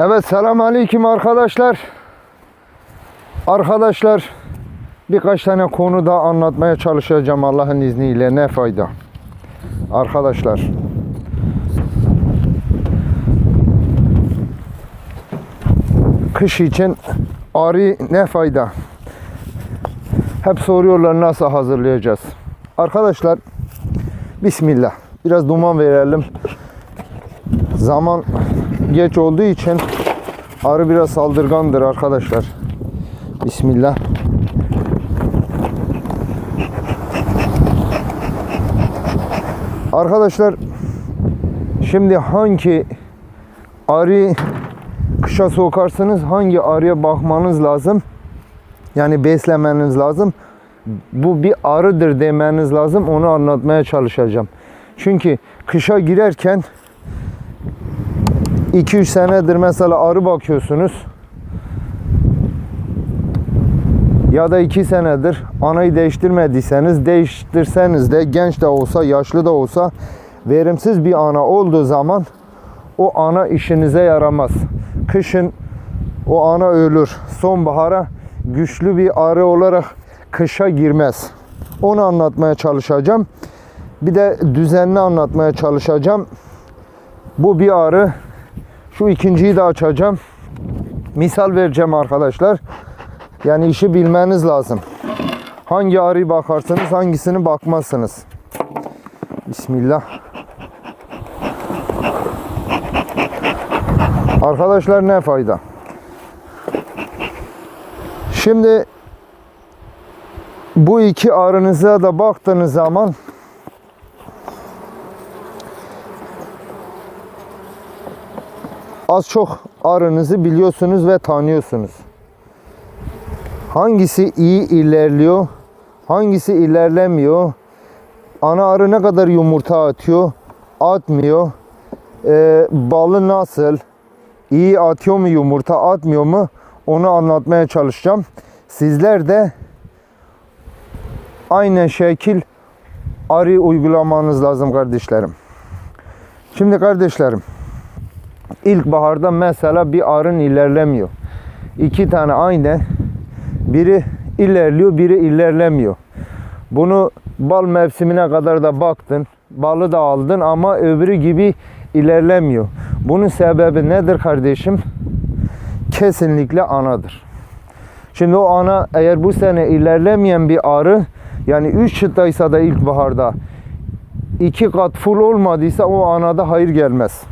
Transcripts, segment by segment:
Evet selam aleyküm arkadaşlar. Arkadaşlar birkaç tane konu da anlatmaya çalışacağım Allah'ın izniyle ne fayda. Arkadaşlar kış için arı ne fayda? Hep soruyorlar nasıl hazırlayacağız. Arkadaşlar Bismillah. Biraz duman verelim. Zaman geç olduğu için arı biraz saldırgandır arkadaşlar. Bismillah. Arkadaşlar şimdi hangi arı kışa sokarsınız hangi arıya bakmanız lazım? Yani beslemeniz lazım. Bu bir arıdır demeniz lazım. Onu anlatmaya çalışacağım. Çünkü kışa girerken 2-3 senedir mesela arı bakıyorsunuz. Ya da 2 senedir anayı değiştirmediyseniz değiştirseniz de genç de olsa yaşlı da olsa verimsiz bir ana olduğu zaman o ana işinize yaramaz. Kışın o ana ölür. Sonbahara güçlü bir arı olarak kışa girmez. Onu anlatmaya çalışacağım. Bir de düzenli anlatmaya çalışacağım. Bu bir arı. Şu ikinciyi de açacağım. Misal vereceğim arkadaşlar. Yani işi bilmeniz lazım. Hangi arıyı bakarsınız, hangisini bakmazsınız. Bismillah. Arkadaşlar ne fayda? Şimdi bu iki arınıza da baktığınız zaman az çok arınızı biliyorsunuz ve tanıyorsunuz. Hangisi iyi ilerliyor, hangisi ilerlemiyor, ana arı ne kadar yumurta atıyor, atmıyor, Ee, balı nasıl, iyi atıyor mu yumurta, atmıyor mu onu anlatmaya çalışacağım. Sizler de aynı şekil arı uygulamanız lazım kardeşlerim. Şimdi kardeşlerim ilkbaharda mesela bir arın ilerlemiyor. İki tane aynı biri ilerliyor biri ilerlemiyor. Bunu bal mevsimine kadar da baktın balı da aldın ama öbürü gibi ilerlemiyor. Bunun sebebi nedir kardeşim? Kesinlikle anadır. Şimdi o ana eğer bu sene ilerlemeyen bir arı yani 3 çıtaysa da ilkbaharda iki kat full olmadıysa o anada hayır gelmez.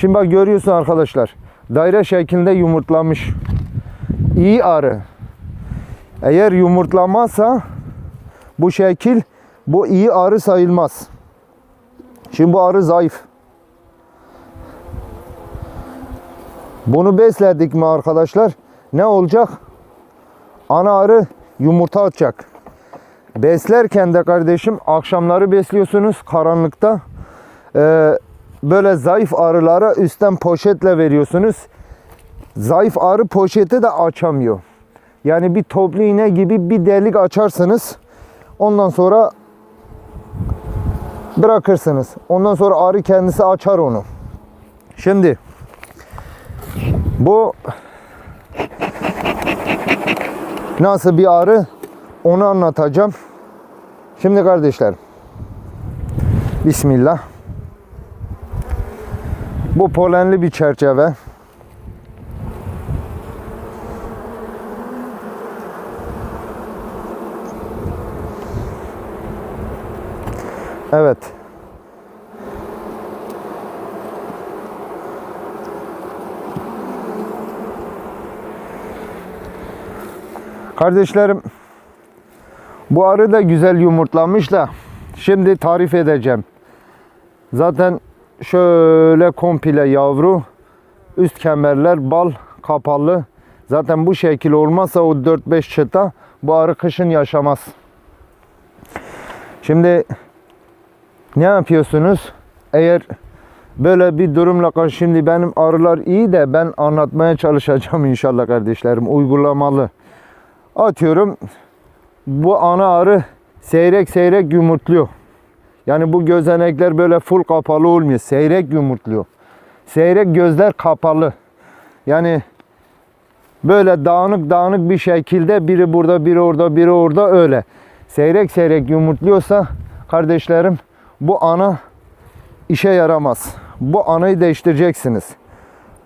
Şimdi bak görüyorsun arkadaşlar. Daire şeklinde yumurtlamış. İyi arı. Eğer yumurtlamazsa bu şekil bu iyi arı sayılmaz. Şimdi bu arı zayıf. Bunu besledik mi arkadaşlar? Ne olacak? Ana arı yumurta atacak. Beslerken de kardeşim akşamları besliyorsunuz karanlıkta. Ee, böyle zayıf arılara üstten poşetle veriyorsunuz. Zayıf arı poşeti de açamıyor. Yani bir toplu iğne gibi bir delik açarsınız. Ondan sonra bırakırsınız. Ondan sonra arı kendisi açar onu. Şimdi bu nasıl bir arı onu anlatacağım. Şimdi kardeşler Bismillah. Bu polenli bir çerçeve. Evet. Kardeşlerim bu arı da güzel yumurtlamış da şimdi tarif edeceğim. Zaten şöyle komple yavru üst kemerler bal kapalı. Zaten bu şekil olmazsa o 4-5 çıta bu arı kışın yaşamaz. Şimdi ne yapıyorsunuz? Eğer böyle bir durumla karşı şimdi benim arılar iyi de ben anlatmaya çalışacağım inşallah kardeşlerim uygulamalı. Atıyorum bu ana arı seyrek seyrek yumurtluyor. Yani bu gözenekler böyle full kapalı olmuyor. Seyrek yumurtluyor. Seyrek gözler kapalı. Yani böyle dağınık dağınık bir şekilde biri burada biri orada biri orada öyle. Seyrek seyrek yumurtluyorsa kardeşlerim bu ana işe yaramaz. Bu anayı değiştireceksiniz.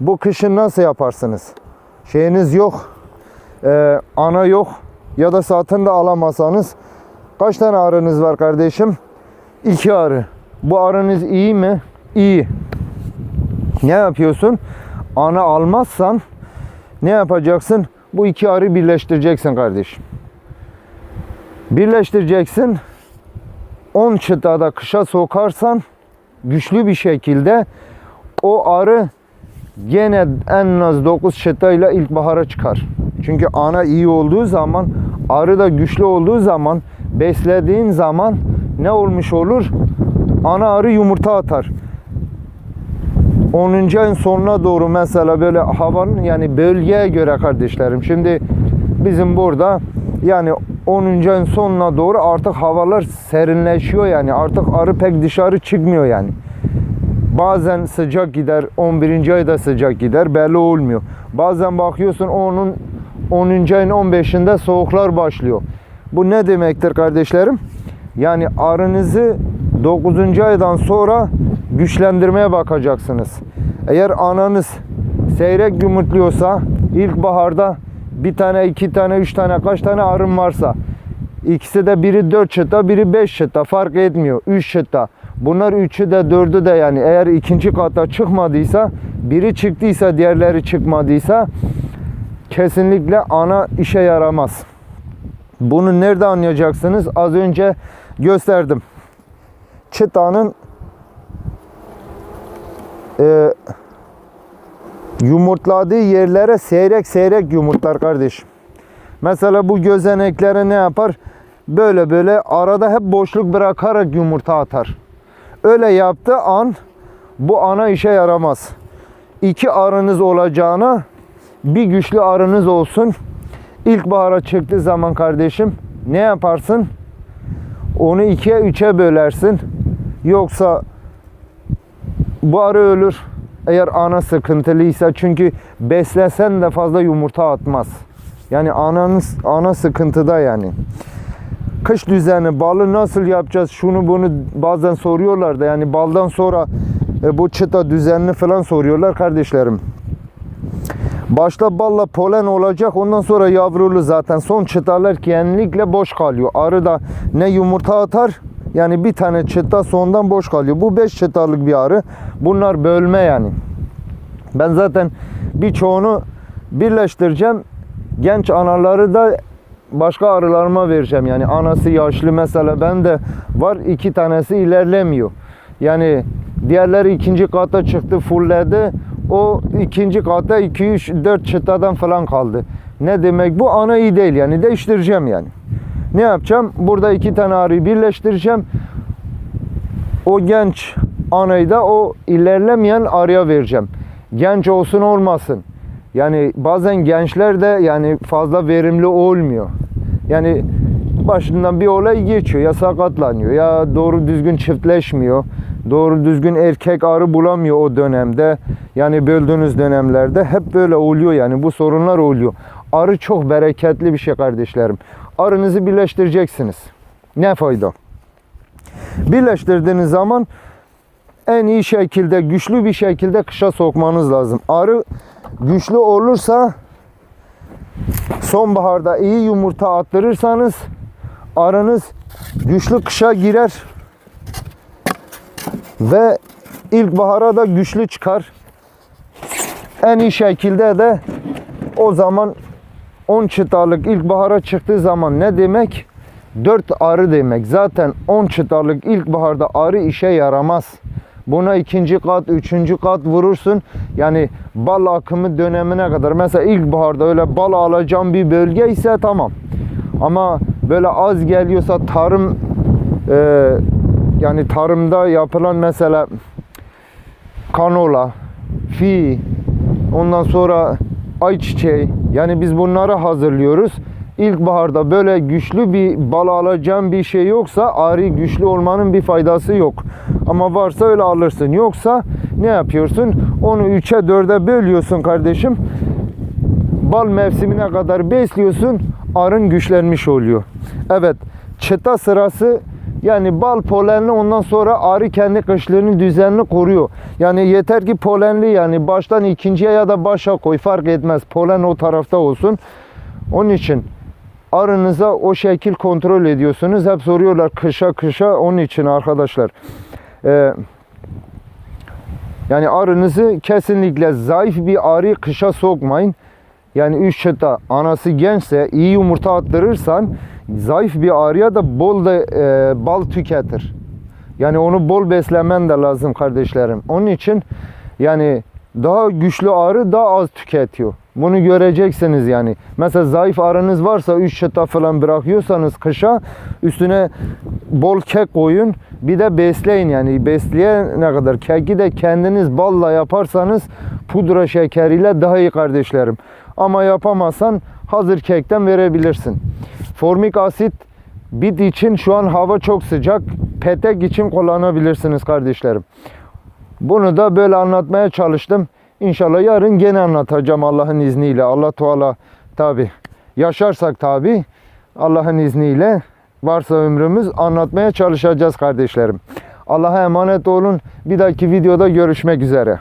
Bu kışın nasıl yaparsınız? Şeyiniz yok. Ee, ana yok. Ya da satın da alamazsanız. Kaç tane arınız var kardeşim? İki arı. Bu arınız iyi mi? İyi. Ne yapıyorsun? Ana almazsan ne yapacaksın? Bu iki arı birleştireceksin kardeşim. Birleştireceksin. 10 çıtada kışa sokarsan güçlü bir şekilde o arı gene en az 9 çıtayla ilkbahara çıkar. Çünkü ana iyi olduğu zaman, arı da güçlü olduğu zaman, beslediğin zaman ne olmuş olur? Ana arı yumurta atar. 10. ayın sonuna doğru mesela böyle havanın yani bölgeye göre kardeşlerim. Şimdi bizim burada yani 10. ayın sonuna doğru artık havalar serinleşiyor yani artık arı pek dışarı çıkmıyor yani. Bazen sıcak gider, 11. ayda sıcak gider, belli olmuyor. Bazen bakıyorsun onun 10. ayın 15'inde soğuklar başlıyor. Bu ne demektir kardeşlerim? Yani arınızı 9. aydan sonra güçlendirmeye bakacaksınız. Eğer ananız seyrek yumurtluyorsa ilkbaharda bir tane, iki tane, üç tane kaç tane arın varsa ikisi de biri 4 çıta, biri 5 çıta fark etmiyor. 3 çıta. Bunlar üçü de dördü de yani eğer ikinci kata çıkmadıysa biri çıktıysa diğerleri çıkmadıysa kesinlikle ana işe yaramaz. Bunu nerede anlayacaksınız? Az önce gösterdim. Çıtanın e, yumurtladığı yerlere seyrek seyrek yumurtlar kardeşim. Mesela bu gözeneklere ne yapar? Böyle böyle arada hep boşluk bırakarak yumurta atar. Öyle yaptığı an bu ana işe yaramaz. İki arınız olacağına bir güçlü arınız olsun. İlkbahara çıktığı zaman kardeşim ne yaparsın? Onu ikiye üçe bölersin. Yoksa bu arı ölür. Eğer ana sıkıntılıysa çünkü beslesen de fazla yumurta atmaz. Yani ananız ana sıkıntıda yani. Kış düzeni balı nasıl yapacağız? Şunu bunu bazen soruyorlar da yani baldan sonra e, bu çıta düzenini falan soruyorlar kardeşlerim. Başta balla polen olacak ondan sonra yavrulu zaten son çıtalar genellikle boş kalıyor. Arı da ne yumurta atar yani bir tane çıta sondan boş kalıyor. Bu 5 çıtalık bir arı. Bunlar bölme yani. Ben zaten birçoğunu birleştireceğim. Genç anaları da başka arılarıma vereceğim. Yani anası yaşlı mesela ben de var iki tanesi ilerlemiyor. Yani diğerleri ikinci kata çıktı fullledi. O ikinci kata 2 3 4 çıtadan falan kaldı. Ne demek bu? Ana iyi değil yani değiştireceğim yani. Ne yapacağım? Burada iki tane arıyı birleştireceğim. O genç anayı da o ilerlemeyen arıya vereceğim. Genç olsun olmasın. Yani bazen gençler de yani fazla verimli olmuyor. Yani başından bir olay geçiyor ya sakatlanıyor ya doğru düzgün çiftleşmiyor. Doğru düzgün erkek arı bulamıyor o dönemde. Yani böldüğünüz dönemlerde hep böyle oluyor yani bu sorunlar oluyor. Arı çok bereketli bir şey kardeşlerim. Arınızı birleştireceksiniz. Ne fayda? Birleştirdiğiniz zaman en iyi şekilde, güçlü bir şekilde kışa sokmanız lazım. Arı güçlü olursa sonbaharda iyi yumurta attırırsanız arınız güçlü kışa girer ve ilkbahara da güçlü çıkar. En iyi şekilde de o zaman 10 çıtalık ilkbahara çıktığı zaman ne demek? 4 arı demek. Zaten 10 çıtalık ilkbaharda arı işe yaramaz. Buna ikinci kat, üçüncü kat vurursun. Yani bal akımı dönemine kadar. Mesela ilkbaharda öyle bal alacağım bir bölge ise tamam. Ama böyle az geliyorsa tarım e, yani tarımda yapılan mesela kanola, fi, ondan sonra ayçiçeği. Yani biz bunları hazırlıyoruz. İlkbaharda böyle güçlü bir bal alacağım bir şey yoksa arı güçlü olmanın bir faydası yok. Ama varsa öyle alırsın. Yoksa ne yapıyorsun? Onu 3'e 4'e bölüyorsun kardeşim. Bal mevsimine kadar besliyorsun. Arın güçlenmiş oluyor. Evet. Çıta sırası yani bal polenli ondan sonra arı kendi kışlığını düzenli koruyor. Yani yeter ki polenli yani baştan ikinciye ya da başa koy fark etmez. Polen o tarafta olsun. Onun için arınıza o şekil kontrol ediyorsunuz. Hep soruyorlar kışa kışa onun için arkadaşlar. Ee, yani arınızı kesinlikle zayıf bir arıyı kışa sokmayın. Yani üç çıta anası gençse iyi yumurta attırırsan zayıf bir arıya da bol da e, bal tüketir. Yani onu bol beslemen de lazım kardeşlerim. Onun için yani daha güçlü arı daha az tüketiyor. Bunu göreceksiniz yani. Mesela zayıf arınız varsa 3 çıta falan bırakıyorsanız kışa üstüne bol kek koyun. Bir de besleyin yani besleyene kadar keki de kendiniz balla yaparsanız pudra şekeriyle daha iyi kardeşlerim. Ama yapamazsan hazır kekten verebilirsin. Formik asit bit için şu an hava çok sıcak. Petek için kullanabilirsiniz kardeşlerim. Bunu da böyle anlatmaya çalıştım. İnşallah yarın gene anlatacağım Allah'ın izniyle. Allah Teala tabi yaşarsak tabi Allah'ın izniyle varsa ömrümüz anlatmaya çalışacağız kardeşlerim. Allah'a emanet olun. Bir dahaki videoda görüşmek üzere.